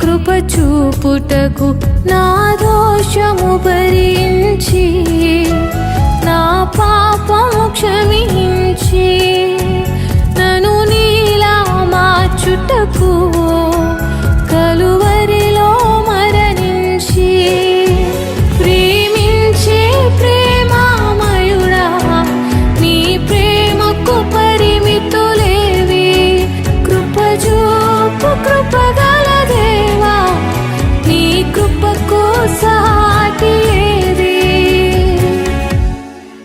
కృప చూపుటకు నా దోషము భరించి నా పాపము క్షమి